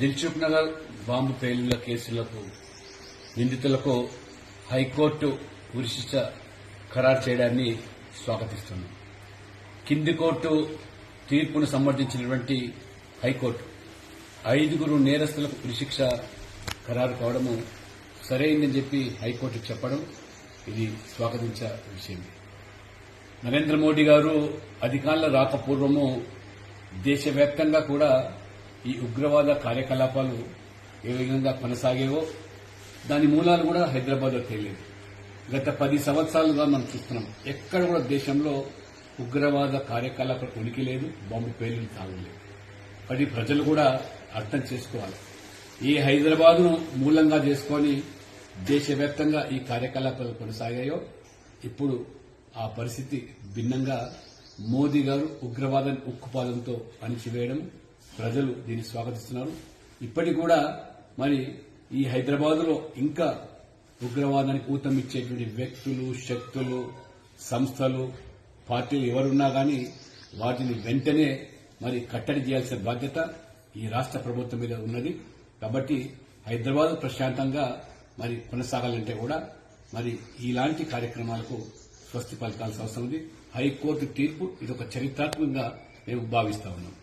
Dilsukh Nagar bomb పేలుళ్ళ కేసులకు నిందితులకు high court ఉరిశిక్ష ఖరారు చేయడాన్ని స్వాగతిస్తున్నాం. కింది కోర్టు తీర్పును సమర్థించినటువంటి హైకోర్టు ఐదుగురు నేరస్తులకు ఉరిశిక్ష ఖరారు కావడము సరైందని చెప్పి హైకోర్టు చెప్పడం ఇది స్వాగతించే విషయం నరేంద్ర మోడీ గారు అధికారంలో రాకపూర్వము దేశవ్యాప్తంగా కూడా ఈ ఉగ్రవాద కార్యకలాపాలు ఏ విధంగా కొనసాగేవో దాని మూలాలు కూడా హైదరాబాద్లో తేలేదు. గత పది సంవత్సరాలుగా మనం చూస్తున్నాం. ఎక్కడ కూడా దేశంలో ఉగ్రవాద కార్యకలాపాలు ఉనికి లేదు బాంబు పేలులు తాగలేదు. అది ప్రజలు కూడా అర్థం చేసుకోవాలి. ఈ హైదరాబాద్ను మూలంగా చేసుకొని దేశవ్యాప్తంగా ఈ కార్యకలాపాలు కొనసాగాయో ఇప్పుడు ఆ పరిస్థితి భిన్నంగా మోదీ గారు ఉగ్రవాదాన్ని ఉక్కుపాదంతో అణిచివేయడం ప్రజలు దీన్ని స్వాగతిస్తున్నారు. ఇప్పటికి కూడా మరి ఈ హైదరాబాద్లో ఇంకా ఉగ్రవాదానికి ఊతమిచ్చేటువంటి వ్యక్తులు శక్తులు సంస్థలు పార్టీలు ఎవరున్నా గాని వాటిని వెంటనే మరి కట్టడి చేయాల్సిన బాధ్యత ఈ రాష్ట్ర ప్రభుత్వం మీద ఉన్నది. కాబట్టి హైదరాబాద్ ప్రశాంతంగా మరి కొనసాగాలంటే కూడా మరి ఇలాంటి కార్యక్రమాలకు స్వస్తి పలకాల్సిన అవసరం ఉంది. హైకోర్టు తీర్పు ఇది ఒక చరిత్రాత్మకంగా మేము భావిస్తా ఉన్నాం.